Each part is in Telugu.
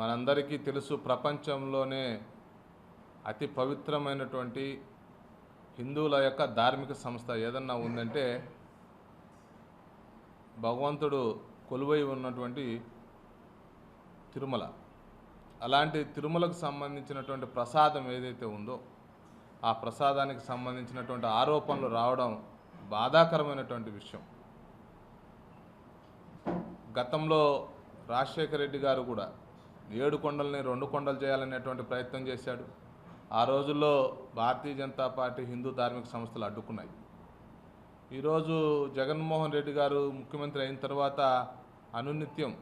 మనందరికీ తెలుసు ప్రపంచంలోనే అతి పవిత్రమైనటువంటి హిందువుల యొక్క ధార్మిక సంస్థ ఏదన్నా ఉందంటే భగవంతుడు కొలువై ఉన్నటువంటి తిరుమల. అలాంటి తిరుమలకు సంబంధించినటువంటి ప్రసాదం ఏదైతే ఉందో ఆ ప్రసాదానికి సంబంధించినటువంటి ఆరోపణలు రావడం బాధాకరమైనటువంటి విషయం. గతంలో రాజశేఖర రెడ్డి గారు కూడా ఏడు కొండల్ని రెండు కొండలు చేయాలనేటువంటి ప్రయత్నం చేశాడు. ఆ రోజుల్లో భారతీయ జనతా పార్టీ హిందూ ధార్మిక సంస్థలు అడ్డుకున్నాయి. ఈరోజు జగన్మోహన్ రెడ్డి గారు ముఖ్యమంత్రి అయిన తర్వాత అనునిత్యం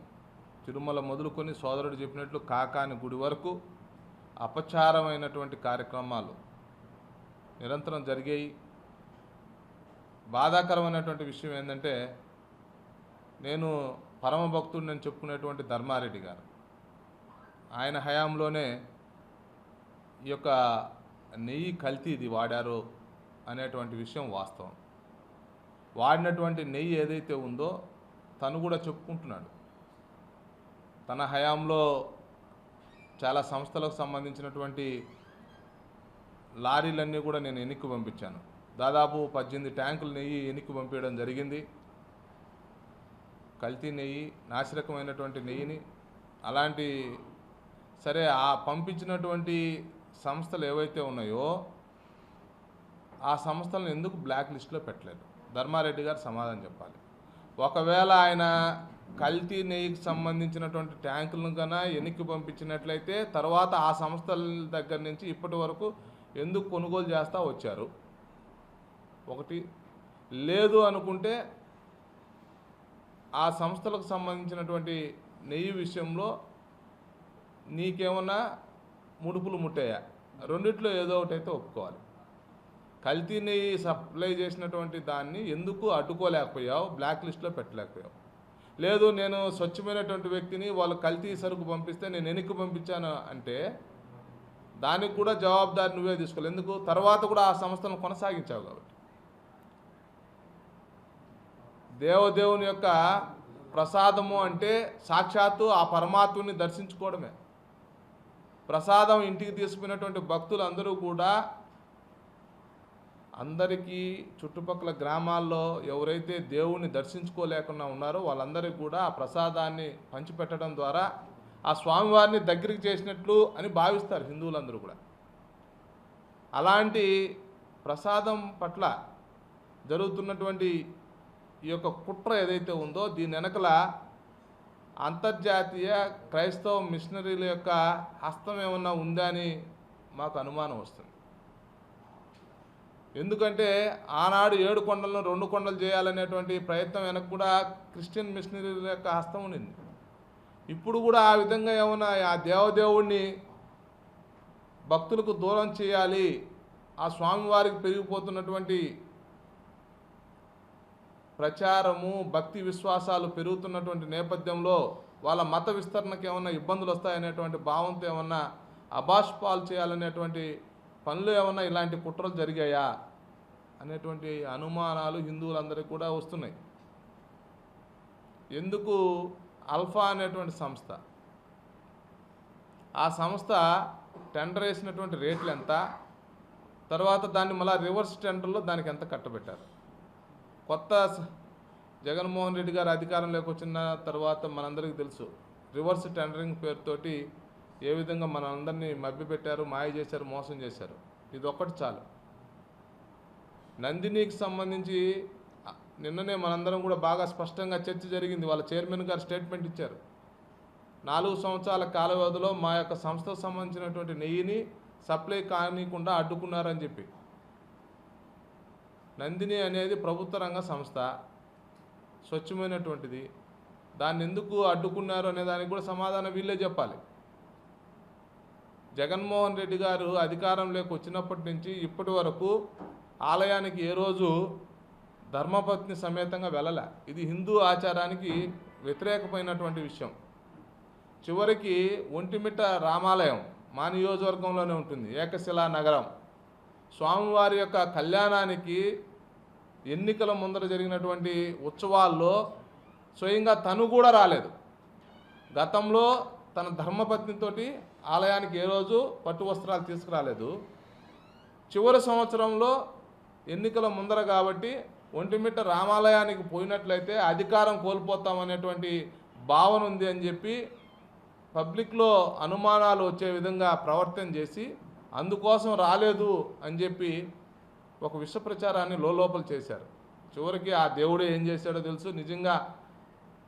తిరుమల మొదలుకొని సోదరుడు చెప్పినట్లు కాకాని గుడి వరకు అపచారమైనటువంటి కార్యక్రమాలు నిరంతరం జరిగాయి. బాధాకరమైనటువంటి విషయం ఏంటంటే నేను పరమ భక్తుడు నేను చెప్పుకునేటువంటి ధర్మారెడ్డి గారు ఆయన హయాంలోనే ఈ యొక్క నెయ్యి కల్తీది వాడారు అనేటువంటి విషయం వాస్తవం. వాడినటువంటి నెయ్యి ఏదైతే ఉందో తను కూడా చెప్పుకుంటున్నాడు. తన హయాంలో చాలా సంస్థలకు సంబంధించినటువంటి లారీలన్నీ కూడా నేను ఎన్నికి పంపించాను. దాదాపు పద్దెనిమిది ట్యాంకులు నెయ్యి ఎన్నికి పంపించడం జరిగింది. కల్తీ నెయ్యి నాశరకమైనటువంటి నెయ్యిని అలాంటి సరే ఆ పంపించినటువంటి సంస్థలు ఏవైతే ఉన్నాయో ఆ సంస్థలను ఎందుకు బ్లాక్ లిస్ట్లో పెట్టలేదు? ధర్మారెడ్డి గారు సమాధానం చెప్పాలి. ఒకవేళ ఆయన కల్తీ నెయ్యికి సంబంధించినటువంటి ట్యాంకులను కన్నా ఎన్నికి పంపించినట్లయితే తర్వాత ఆ సంస్థల దగ్గర నుంచి ఇప్పటి వరకు ఎందుకు కొనుగోలు చేస్తూ వచ్చారు? ఒకటి. లేదు అనుకుంటే ఆ సంస్థలకు సంబంధించినటువంటి నెయ్యి విషయంలో నీకేమన్నా ముడుపులు ముట్టాయా? రెండిట్లో ఏదో ఒకటి అయితే ఒప్పుకోవాలి కల్తీని సప్లై చేసినటువంటి దాన్ని ఎందుకు అడ్డుకోలేకపోయావు? బ్లాక్ లిస్ట్లో పెట్టలేకపోయావు. లేదు నేను స్వచ్ఛమైనటువంటి వ్యక్తిని వాళ్ళు కల్తీ సరుకు పంపిస్తే నేను వెనక్కి పంపించాను అంటే దానికి కూడా జవాబుదారి నువ్వే తీసుకోవాలి. ఎందుకు? తర్వాత కూడా ఆ సంస్థను కొనసాగించావు కాబట్టి. దేవదేవుని యొక్క ప్రసాదము అంటే సాక్షాత్తు ఆ పరమాత్ముని దర్శించుకోవడమే. ప్రసాదం ఇంటికి తీసుకున్నటువంటి భక్తులు అందరూ కూడా అందరికీ చుట్టుపక్కల గ్రామాల్లో ఎవరైతే దేవుణ్ణి దర్శించుకోలేకుండా ఉన్నారో వాళ్ళందరికీ కూడా ఆ ప్రసాదాన్ని పంచిపెట్టడం ద్వారా ఆ స్వామివారిని దగ్గరికి చేసినట్లు అని భావిస్తారు హిందువులందరూ కూడా. అలాంటి ప్రసాదం పట్ల జరుగుతున్నటువంటి ఈ యొక్క కుట్ర ఏదైతే ఉందో దీని వెనకల అంతర్జాతీయ క్రైస్తవ మిషనరీల యొక్క హస్తం ఏమన్నా ఉందా అని మాకు అనుమానం వస్తుంది. ఎందుకంటే ఆనాడు ఏడు కొండలను రెండు కొండలు చేయాలనేటువంటి ప్రయత్నం వెనక కూడా క్రిస్టియన్ మిషనరీల యొక్క హస్తం ఉండింది. ఇప్పుడు కూడా ఆ విధంగా ఏమన్నా ఆ దేవదేవుణ్ణి భక్తులకు దూరం చేయాలి ఆ స్వామివారికి పెరిగిపోతున్నటువంటి ప్రచారము భక్తి విశ్వాసాలు పెరుగుతున్నటువంటి నేపథ్యంలో వాళ్ళ మత విస్తరణకు ఏమన్నా ఇబ్బందులు వస్తాయనేటువంటి భావంతో ఏమన్నా అబాష్పాలు చేయాలనేటువంటి పనులు ఏమన్నా ఇలాంటి కుట్రలు జరిగాయా? అనేటువంటి అనుమానాలు హిందువులందరికీ కూడా వస్తున్నాయి. ఎందుకు అల్ఫా అనేటువంటి సంస్థ? ఆ సంస్థ టెండర్ వేసినటువంటి రేట్లు ఎంత? తర్వాత దాన్ని మళ్ళీ రివర్స్ టెండర్లో దానికి ఎంత కట్టబెట్టారు? కొత్త జగన్మోహన్ రెడ్డి గారు అధికారంలోకి వచ్చిన తర్వాత మనందరికీ తెలుసు. రివర్స్ టెండరింగ్ పేరుతోటి ఏ విధంగా మనందరినీ మభ్యపెట్టారు మాయ చేశారు మోసం చేశారు. ఇది ఒక్కటి చాలు. నందినికి సంబంధించి నిన్ననే మనందరం కూడా బాగా స్పష్టంగా చర్చ జరిగింది. వాళ్ళ చైర్మన్ గారు స్టేట్మెంట్ ఇచ్చారు. నాలుగు సంవత్సరాల కాల వ్యవధిలో మా యొక్క సంస్థకు సంబంధించినటువంటి నెయ్యిని సప్లై కానీయకుండా అడ్డుకున్నారని చెప్పి. నందిని అనేది ప్రభుత్వ రంగ సంస్థ. స్వచ్ఛమైనటువంటిది. దాన్ని ఎందుకు అడ్డుకున్నారు అనే దానికి కూడా సమాధానం వీళ్ళే చెప్పాలి. జగన్మోహన్ రెడ్డి గారు అధికారంలోకి వచ్చినప్పటి నుంచి ఇప్పటి వరకు ఆలయానికి ఏ రోజు ధర్మపత్ని సమేతంగా వెళ్ళలే. ఇది హిందూ ఆచారానికి వ్యతిరేకమైనటువంటి విషయం. చివరికి ఒంటిమిట్ట రామాలయం మా నియోజకవర్గంలోనే ఉంటుంది. ఏకశిలా నగరం. స్వామివారి యొక్క కళ్యాణానికి ఎన్నికల ముందర జరిగినటువంటి ఉత్సవాల్లో స్వయంగా తను కూడా రాలేదు. గతంలో తన ధర్మపత్నితోటి ఆలయానికి ఏ రోజు పట్టు వస్త్రాలు తీసుకురాలేదు. చివరి సంవత్సరంలో ఎన్నికల ముందర కాబట్టి ఒంటిమిట్ట రామాలయానికి పోయినట్లయితే అధికారం కోల్పోతామనేటువంటి భావన ఉంది అని చెప్పి పబ్లిక్లో అనుమానాలు వచ్చే విధంగా ప్రవర్తన చేసి అందుకోసం రాలేదు అని చెప్పి ఒక విష ప్రచారాన్ని లోపల చేశారు. చివరికి ఆ దేవుడే ఏం చేశాడో తెలుసు. నిజంగా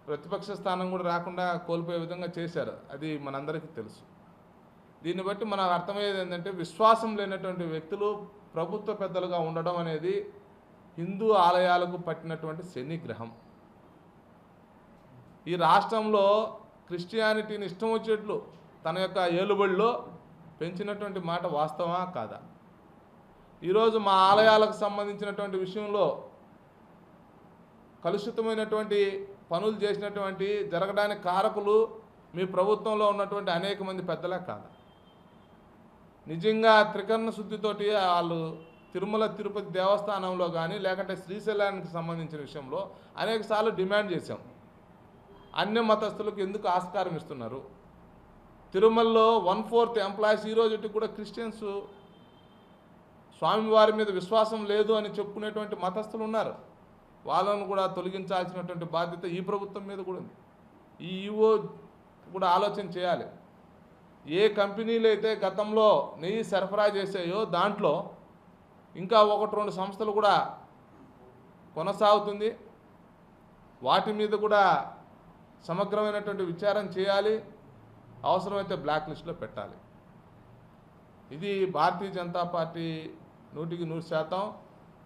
ప్రతిపక్ష స్థానం కూడా రాకుండా కోల్పోయే విధంగా చేశారు. అది మనందరికీ తెలుసు. దీన్ని బట్టి మనకు అర్థమయ్యేది ఏంటంటే విశ్వాసం లేనటువంటి వ్యక్తులు ప్రభుత్వ పెద్దలుగా ఉండడం అనేది హిందూ ఆలయాలకు పట్టినటువంటి శనిగ్రహం. ఈ రాష్ట్రంలో క్రిస్టియానిటీని ఇష్టం వచ్చేట్లు తన యొక్క ఏలుబడిలో పెంచినటువంటి మాట వాస్తవా కాదా? ఈరోజు మా ఆలయాలకు సంబంధించినటువంటి విషయంలో కలుషితమైనటువంటి పనులు చేసినటువంటి జరగడానికి కారకులు మీ ప్రభుత్వంలో ఉన్నటువంటి అనేక మంది పెద్దలే కాదు. నిజంగా త్రికరణ శుద్ధితోటి వాళ్ళు తిరుమల తిరుపతి దేవస్థానంలో కానీ లేకుంటే శ్రీశైలానికి సంబంధించిన విషయంలో అనేకసార్లు డిమాండ్ చేశాం. అన్య మతస్థులకు ఎందుకు ఆస్కారం ఇస్తున్నారు? తిరుమలలో వన్ ఫోర్త్ ఎంప్లాయీస్ ఈ కూడా క్రిస్టియన్స్ స్వామివారి మీద విశ్వాసం లేదు అని చెప్పుకునేటువంటి మతస్థులు ఉన్నారు. వాళ్ళను కూడా తొలగించాల్సినటువంటి బాధ్యత ఈ ప్రభుత్వం మీద కూడా ఉంది. ఈ ఈవో కూడా ఆలోచన చేయాలి. ఏ కంపెనీలు అయితే గతంలో నెయ్యి సరఫరా చేసాయో దాంట్లో ఇంకా ఒకటి రెండు సంస్థలు కూడా కొనసాగుతుంది. వాటి మీద కూడా సమగ్రమైనటువంటి విచారం చేయాలి. అవసరమైతే బ్లాక్ లిస్ట్లో పెట్టాలి. ఇది భారతీయ జనతా పార్టీ నూటికి నూరు శాతం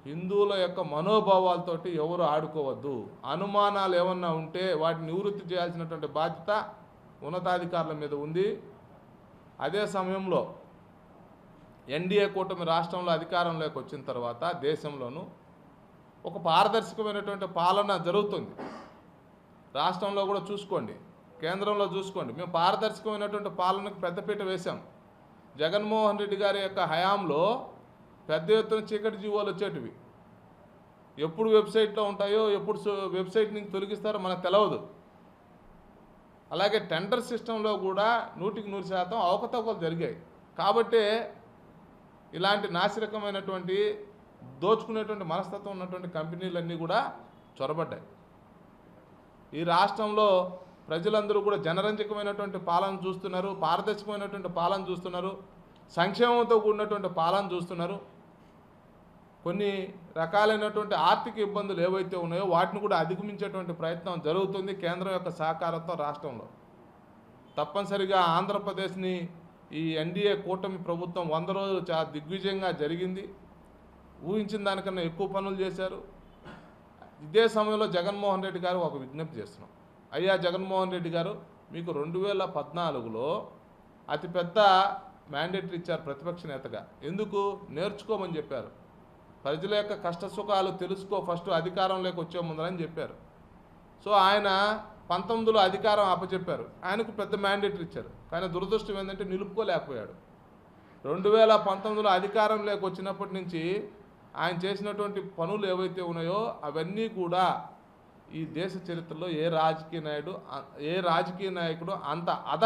హిందువుల యొక్క మనోభావాలతోటి ఎవరు ఆడుకోవద్దు. అనుమానాలు ఏమన్నా ఉంటే వాటిని నివృత్తి చేయాల్సినటువంటి బాధ్యత ఉన్నతాధికారుల మీద ఉంది. అదే సమయంలో ఎన్డీఏ కూటమి రాష్ట్రంలో అధికారంలోకి వచ్చిన తర్వాత దేశంలోనూ ఒక పారదర్శకమైనటువంటి పాలన జరుగుతుంది. రాష్ట్రంలో కూడా చూసుకోండి కేంద్రంలో చూసుకోండి. మేము పారదర్శకమైనటువంటి పాలనకు పెద్దపీట వేశాం. జగన్మోహన్ రెడ్డి గారి యొక్క హయాంలో పెద్ద ఎత్తున చీకటి జీవోలు వచ్చేటివి. ఎప్పుడు వెబ్సైట్లో ఉంటాయో ఎప్పుడు వెబ్సైట్ నుంచి తొలగిస్తారో మనకు తెలియదు అలాగే టెండర్ సిస్టంలో కూడా నూటికి నూరు శాతం అవకతవకలు జరిగాయి. కాబట్టే ఇలాంటి నాసిరకమైనటువంటి దోచుకునేటువంటి మనస్తత్వం ఉన్నటువంటి కంపెనీలన్నీ కూడా చొరబడ్డాయి. ఈ రాష్ట్రంలో ప్రజలందరూ కూడా జనరంజకమైనటువంటి పాలన చూస్తున్నారు పారదర్శకమైనటువంటి పాలన చూస్తున్నారు సంక్షేమంతో కూడినటువంటి పాలన చూస్తున్నారు. కొన్ని రకాలైనటువంటి ఆర్థిక ఇబ్బందులు ఏవైతే ఉన్నాయో వాటిని కూడా అధిగమించేటువంటి ప్రయత్నం జరుగుతుంది కేంద్రం యొక్క సహకారంతో రాష్ట్రంలో. తప్పనిసరిగా ఆంధ్రప్రదేశ్ని ఈ ఎన్డీఏ కూటమి ప్రభుత్వం వంద రోజులు చాలా దిగ్విజయంగా జరిగింది. ఊహించిన దానికన్నా ఎక్కువ పనులు చేశారు. ఇదే సమయంలో జగన్మోహన్ రెడ్డి గారు ఒక విజ్ఞప్తి చేస్తున్నాం. అయ్యా జగన్మోహన్ రెడ్డి గారు మీకు రెండు వేల పద్నాలుగులో అతిపెద్ద మ్యాండేటరీ ఇచ్చారు ప్రతిపక్ష నేతగా. ఎందుకు? నేర్చుకోమని చెప్పారు. ప్రజల యొక్క కష్ట సుఖాలు తెలుసుకో ఫస్ట్ అధికారంలోకి వచ్చే ముందరని చెప్పారు. సో ఆయన పంతొమ్మిదిలో అధికారం అప్పచెప్పారు ఆయనకు పెద్ద మ్యాండేటరీ ఇచ్చారు. కానీ దురదృష్టం ఏంటంటే నిలుపుకోలేకపోయాడు. రెండు వేల పంతొమ్మిదిలో అధికారంలోకి వచ్చినప్పటి నుంచి ఆయన చేసినటువంటి పనులు ఏవైతే ఉన్నాయో అవన్నీ కూడా ఈ దేశ చరిత్రలో ఏ రాజకీయ నాయుడు ఏ రాజకీయ నాయకుడు అంత అధ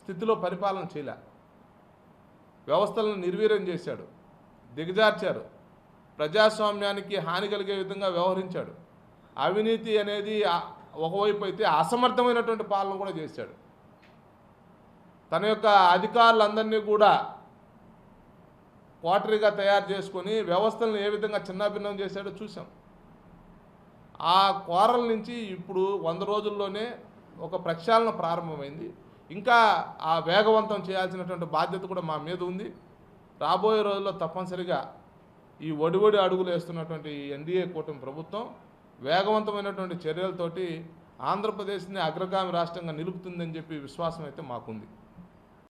స్థితిలో పరిపాలన చేయలే. వ్యవస్థలను నిర్వీర్యం చేశాడు. దిగజార్చారు. ప్రజాస్వామ్యానికి హాని కలిగే విధంగా వ్యవహరించాడు. అవినీతి అనేది ఒకవైపు అయితే అసమర్థమైనటువంటి పాలన కూడా చేశాడు. తన యొక్క అధికారులందరినీ కూడా క్వార్టరీగా తయారు చేసుకొని వ్యవస్థలను ఏ విధంగా చిన్నాభిన్నం చేశాడో చూసాం ఆ కోరల నుంచి ఇప్పుడు వంద రోజుల్లోనే ఒక ప్రక్షాళన ప్రారంభమైంది. ఇంకా ఆ వేగవంతం చేయాల్సినటువంటి బాధ్యత కూడా మా మీద ఉంది. రాబోయే రోజుల్లో తప్పనిసరిగా ఈ ఒడివడి అడుగులు వేస్తున్నటువంటి ఎన్డీఏ కూటమి ప్రభుత్వం వేగవంతమైనటువంటి చర్యలతోటి ఆంధ్రప్రదేశ్ని అగ్రగామి రాష్ట్రంగా నిలుపుతుందని చెప్పి విశ్వాసం అయితే మాకుంది.